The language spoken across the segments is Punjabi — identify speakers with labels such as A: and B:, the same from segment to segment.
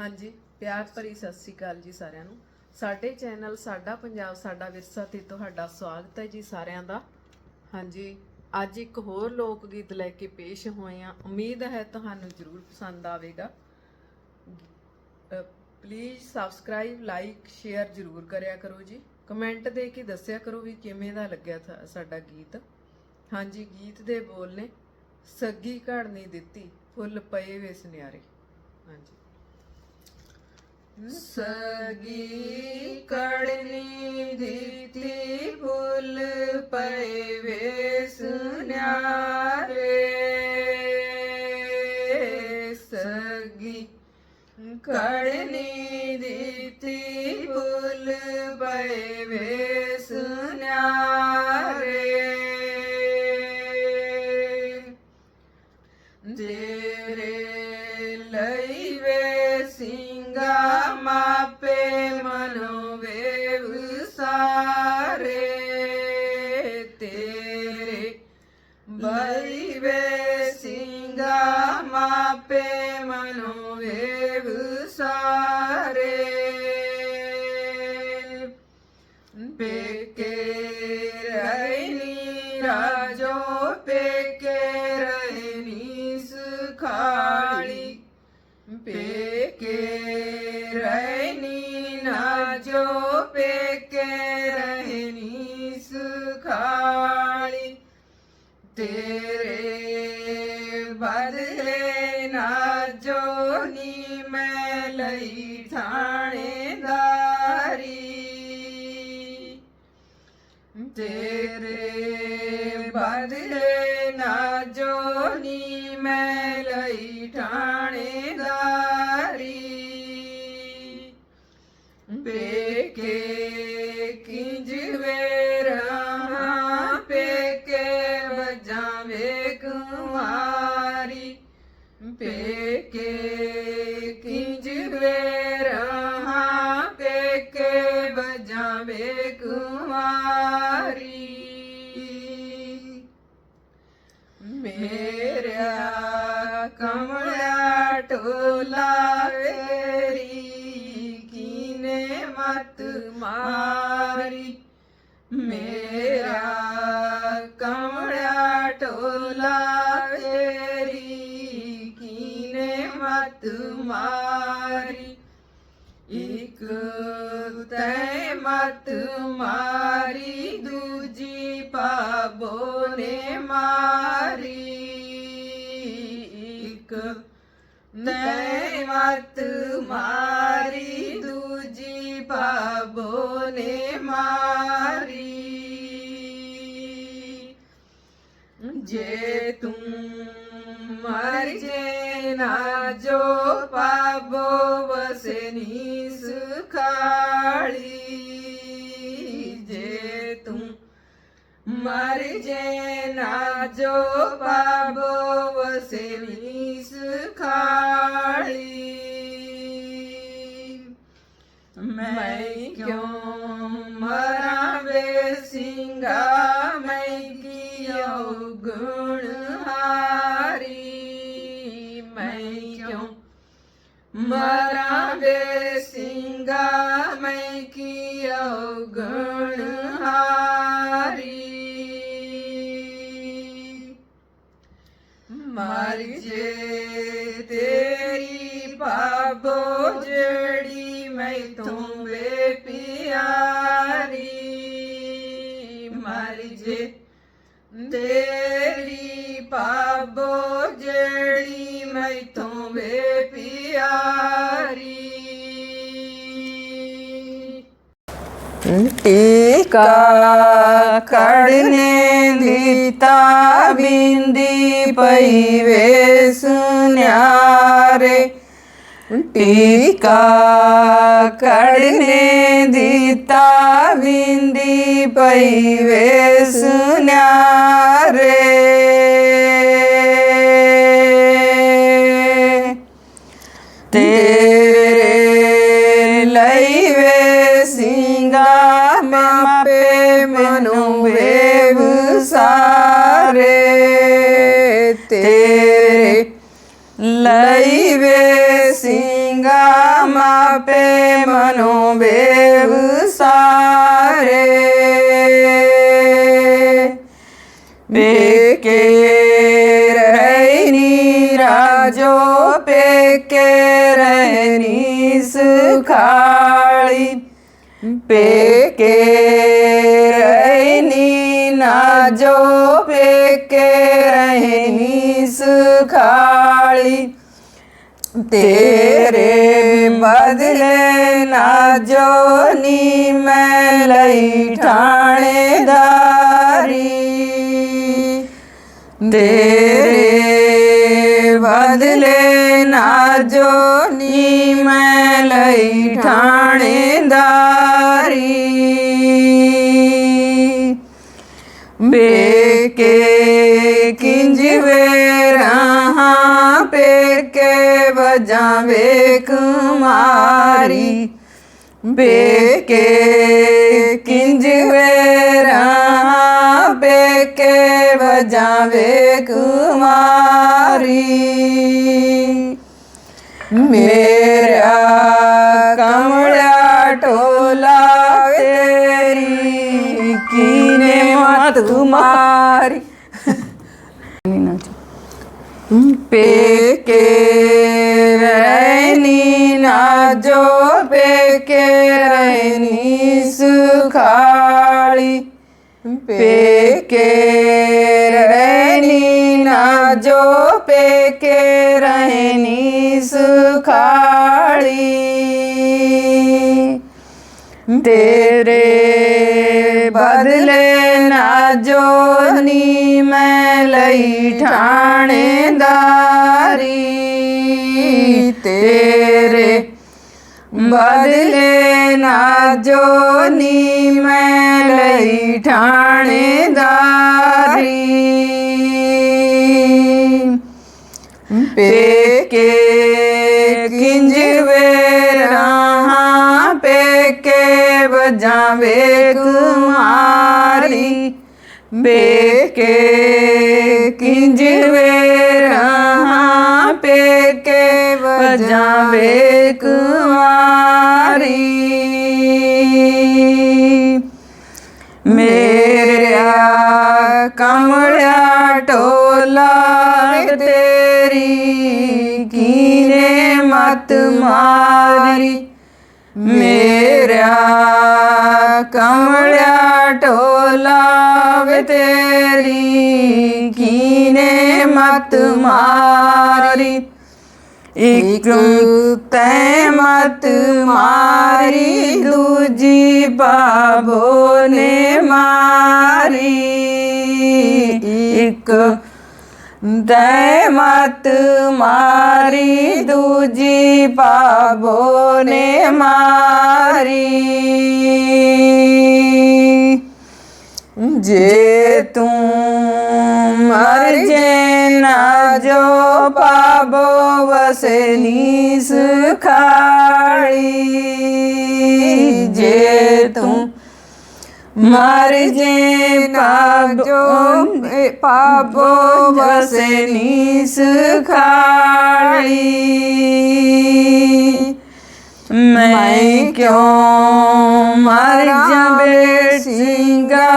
A: ਹਾਂਜੀ, ਪਿਆਰ ਭਰੀ ਸਤਿ ਸ੍ਰੀ ਅਕਾਲ ਜੀ ਸਾਰਿਆਂ ਨੂੰ। ਸਾਡੇ ਚੈਨਲ ਸਾਡਾ ਪੰਜਾਬ, ਸਾਡਾ ਵਿਰਸਾ ਤੇ ਤੁਹਾਡਾ ਸਵਾਗਤ ਹੈ ਜੀ ਸਾਰਿਆਂ ਦਾ। ਹਾਂਜੀ, ਅੱਜ ਇੱਕ ਹੋਰ ਲੋਕ ਗੀਤ ਲੈ ਕੇ ਪੇਸ਼ ਹੋਏ ਆ ਉਮੀਦ ਹੈ ਤੁਹਾਨੂੰ ਜ਼ਰੂਰ ਪਸੰਦ ਆਵੇਗਾ। ਪਲੀਜ਼ ਸਬਸਕ੍ਰਾਈਬ ਲਾਈਕ ਸ਼ੇਅਰ ਜ਼ਰੂਰ ਕਰਿਆ ਕਰੋ ਜੀ। ਕਮੈਂਟ ਦੇ ਕੇ ਦੱਸਿਆ ਕਰੋ ਵੀ ਕਿਵੇਂ ਦਾ ਲੱਗਿਆ ਥਾ- ਸਾਡਾ ਗੀਤ। ਹਾਂਜੀ, ਗੀਤ ਦੇ ਬੋਲ ਨੇ, ਸੱਗੀ ਘੜਨੀ ਦਿੱਤੀ, ਫੁੱਲ ਪਏ ਵੇ ਸੁਨਿਆਰੇ। ਹਾਂਜੀ। ਸਗੀ ਕੜਨੀ ਦਿੱਤੀ ਫੁੱਲ ਪਏ ਵੇ ਸੁਨਿਆਰੇ ਸਗੀ ਕੜਨੀ ਤੇਰੇ ਬਦਲੇ ਨਾ ਜੋ ਨੀ ਮੈਂ ਲਈ ਮਤ ਮਾਰੀ। ਮੇਰਾ ਕਮੜਾ ਟੋਲਾ ਤੇਰੀ ਕੀਨੇ ਮਤ ਮਾਰੀ। ਇਕ ਤੈ ਮਤ ਮਾਰੀ, ਦੂਜੀ ਪਾਬੋ ਨੇ ਮਾਰੀ। ਤੈ ਮਤ ਮਾਰੀ, ਦੂਜੀ ਬਾਬੋ ਨੇ ਮਾਰੀ। ਜੇ ਤੂੰ ਮਰ ਜੇ ਨਾ ਜੋ ਪਾਬੋ ਵਸਨੀ ਸੁਖਾਲੀ। ਜੇ ਤੂੰ ਮਰ ਜੇ ਨਾ ਜੋ ਪਾਬੋ ਵਸਨੀ ਸੁਖਾਲੀ ਮੈਂ ਕਿਉਂ ਮਰਾਂ ਵੇ ਸਿੰਘਾ ਮੈਂ ਕੀਓ ਗੁਣ ਹਾਰੀ? ਮੈਂ ਕਿਉਂ ਮਰਾਂ ਵੇ ਸਿੰਘਾ ਮੈਂ ਕੀਓ ਗੁਣ ਟੀਕਾ ਕੜਨੇ ਦਿੱਤਾ ਬਿੰਦੀ ਪਈ ਵੇ ਸੁਨਿਆਰੇ ਟੀਕਾ ਕੜਨੇ ਦਿੱਤਾ ਸਿੰਘਾ ਮਨੋ ਬੇਵ ਸਾਰੇ। ਪੇਕੇ ਰਹਿਨੀ ਰਾਜੋ, ਪੇਕੇ ਰਹਿਨੀ ਸੁਖਾਲੀ। ਪੇਕੇ ਰਹਿਨੀ ਨਾਜੋ, ਪੇਕੇ ਰਹਿਨੀ ਸੁਖਾਲੀ। ਤੇਰੇ ਬਦਲੇ ਨਾ ਜੋਨੀ ਮੈਂ ਲਈ ਠਾਣੇਦਾਰੀ। ਤੇਰੇ ਬਦਲੇ ਨਾ ਜੋਨੀ ਮੈਂ ਲਈ ਠਾਣੇਦਾਰੀ। ਪੇਕੇ ਵਜਾਵੇ ਕੁਮਾਰੀ ਬੇਕੇ ਕਿੰਜ ਵੇਰਾਂ ਬੇਕੇ ਵਜਾਵੇ ਕੁਮਾਰੀ ਮੇਰਾ ਕਮਲਾ ਟੋਲਾ ਤੇਰੀ ਕੀਨੇ ਮਤ ਮਾਰੀ। ਪੇਕੇ ਰਹਿਨੀ ਨਾ, ਜੋ ਪੇਕੇ ਰਹਿਨੀ ਸੁਖਾਲੀ। ਪੇਕੇ ਰਹਿਨੀ ਨਾ, ਜੋ ਪੇਕੇ ਰਹਿਨੀ ਸੁਖਾਲੀ। ਤੇਰੇ ਬਦਲੇ ਨਾ ਜੋਨੀ ਮੈਂ ਲਈ ਠਾਣੇਦਾਰੀ। ਤੇਰੇ ਬਦਲੇ ਨਾ ਜੋਨੀ ਮੈਂ ਲਈ ਠਾਣੇਦਾਰੀ। ਪੇਕੇ ਕਿੰਜ ਵੇਰਾਂ ਪੇਕੇ ਵਜਾਵੇ ਕੁਮਾਰੀ ਬੇਕੇ ਕਿੰਜ ਵੇਰਾਂ ਪੇਕੇ ਵਜਾਵੇ ਕੁਮਾਰੀ ਮੇਰਿਆ ਕਮਲਿਆ ਟੋਲਾ ਤੇਰੀ, ਕੀਨੇ ਮਤ ਮਾਰੀ। ਮੇਰਾ ਕਮਲਿਆ ਟੋਲਾ ਤੇਰੀ ਕੀਨੇ ਮਤ ਮਾਰੀ। ਇੱਕ ਤੈ ਮਤ ਮਾਰੀ, ਦੂਜੀ ਬਾਬੋ ਨੇ ਮਾਰੀ। ਇੱਕ ਤੈ ਮਤ ਮਾਰੀ, ਦੂਜੀ ਬਾਬੋ ਨੇ ਮਾਰੀ। ਜੇ ਤੂੰ ਮਰ ਜੇ ਨਾ ਜੋ ਪਾਬੋ ਵਸਨੀ ਸੁਖਾਲੀ ਜੇ ਤੂੰ ਮਰ ਜੇ ਪਾਬੋ ਪਾਬੋ ਵਸਨੀ ਸੁਖਾਲੀ ਮੈਂ ਕਿਉਂ ਮਰ ਜਾਵੇ ਸਿੰਘਾ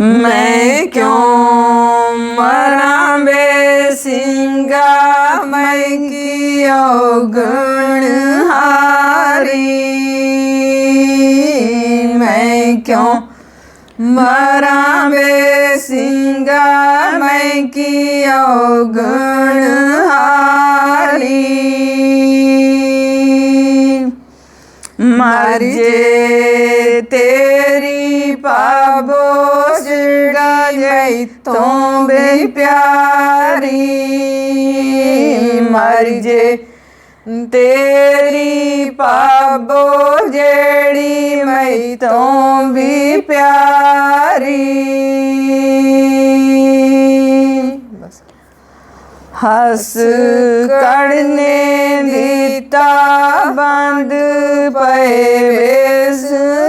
A: ਮੈਂ ਕਿਉਂ ਮਰਾਂ ਬੇ ਸਿੰਘਾ ਮੈਂ ਕੀਓ ਗੁਣ ਹਾਰੀ? ਮੈਂ ਕਿਉਂ ਮਰਾਂ ਬੇ ਸਿੰਘਾ ਮੈਂ ਕੀਓ ਗੁਣ ਹਾਰੀ ਮਰ ਜੇ ਤੇਰੀ ਪਾਬੋ ਜਿਹੜਾ ਜਈ ਤੋਂ ਬੇ ਪਿਆਰੀ। ਮਰ ਜੇ ਤੇਰੀ ਪਾਬੋ ਜਿਹੜੀ ਮੈਂ ਤੋਂ ਵੀ ਪਿਆਰੀ। ਬਸ। ਹਸ ਕੜਨੇ ਦਿੱਤਾ ਬੰਦ ਪਏ ਵੇਸ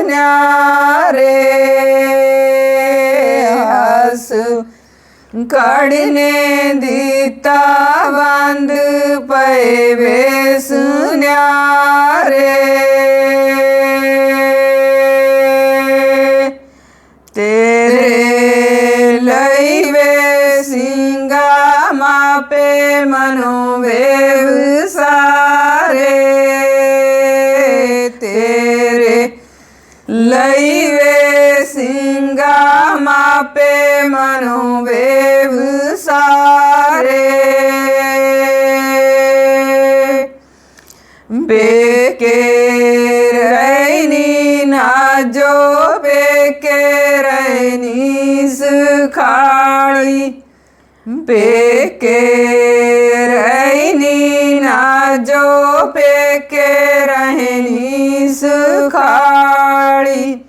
A: ਨਿਆਰੇ। ਹਸ ਕੜਨੇ ਦੀ ਕੀਤਾ ਬੰਦ ਪਏ ਵੇਸ ਨਿਆਰੇ। ਤੇਰੇ ਲਈ ਵੇ ਸਿੰਘਾ ਮਾਪੇ ਮਨੋ ਵੇਵ ਸਾਰੇ। ਤੇਰੇ ਲਈ ਵੇ ਸਿੰਘਾ ਮਾਪੇ ਮਨੋ ਵੇਵ ਸਾਰੇ ਬੇਕੇ ਰਹਿਨੀ ਨਾ ਜੋ ਬੇਕੇ ਰਹਿਨੀ ਸਖਾਲੀ। ਬੇਕੇ ਰਹਿਨੀ ਨਾ ਜੋ ਬੇਕੇ ਰਹਿਨੀ ਸਖਾਲੀ।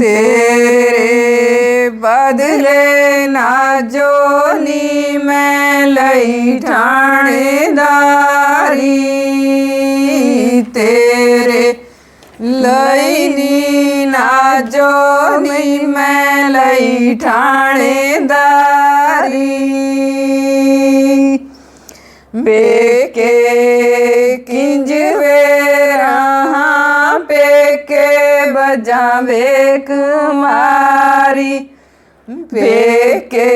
A: ਤੇਰੇ ਬਦਲੇ ਨਾ ਜੋ ਨੀ ਮੈਂ ਲਈ ਠਾਣੇਦਾਰੀ। ਤੇਰੇ ਲਈ ਨੀ ਨਾ ਜੋ ਨੀ ਮੈਂ ਲਈ ਠਾਣੇਦਾਰੀ। ਬੇਕੇ ਕਿੰਜ ਵੇਰਾਂ ਪੇਕੇ ਬਜਾਂ ਬਜਾਵੇ ਕੁਮਾਰੀ ਬੇਕੇ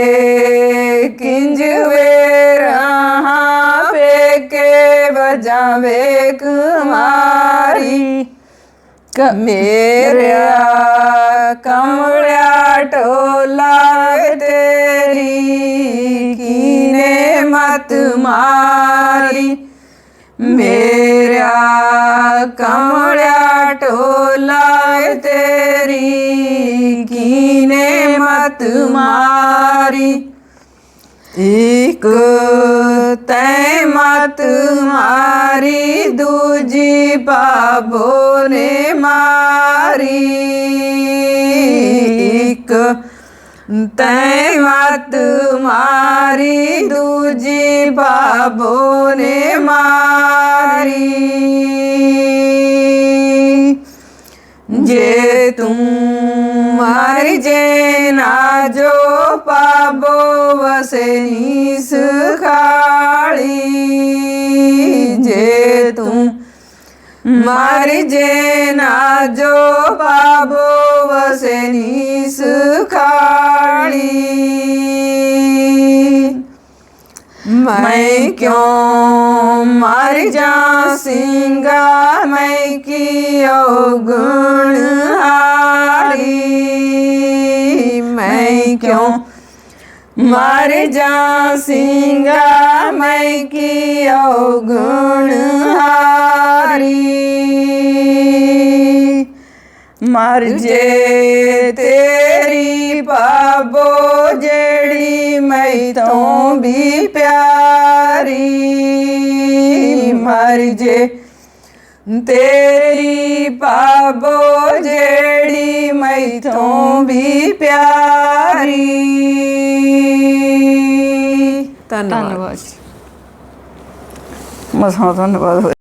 A: ਕਿੰਜ ਵੇਰਾਂ ਪੇਕੇ ਬਜਾਵੇ ਕੁਮਾਰੀ ਕ ਮੇਰਿਆ ਟੋਲਾ ਤੇਰੀ, ਕੀਨੇ ਮਤ ਮਾਰੀ। ਮੇਰਿਆ, ਕਮਲਿਆ ਟੋਲਾ ਤੇਰੀ ਮਤ ਮਾਰੀ। ਇੱਕ ਤੈ ਮਤ ਮਾਰੀ, ਦੂਜੀ ਬਾਬੋ ਨੇ ਮਾਰੀ। ਇੱਕ ਤੈ ਮਤ ਮਾਰੀ, ਦੂਜੀ ਬਾਬੋ ਨੇ ਮਾਰੀ। ਜੇ ਤੂੰ ਵਸਨੀ ਸੁਖਾਲੀ ਜੇ ਤੂੰ ਮਰ ਜੇ ਨਾ ਜੋ ਪਾਬੋ ਵਸਨੀ ਸੁਖਾਲੀ ਮੈਂ ਕਿਉਂ ਮਰ ਜਾ ਸਿੰਘਾ ਮੈਂ ਕੀਓ ਗੁਣ ਹਾਰੀ ਮੈਂ ਕਿਉਂ ਮਰ ਜਾ ਸਿੰਘਾ ਮੈਂ ਕੀਓ ਗੁਣ ਹਾਰੀ। ਮਰ ਜੇ ਤੇਰੀ ਪਾਬੋ ਜਿਹੜੀ ਤੋਂ ਵੀ ਪਿਆਰੀ। ਮਰ ਜੇ ਤੇਰੀ ਪਾਬੋ ਜਿਹੜੀ ਮੈਥੋਂ ਵੀ ਪਿਆਰੀ। ਧੰਨਵਾਦ।
B: ਧੰਨਵਾਦ
A: ਮਸਾਂ ਧੰਨਵਾਦ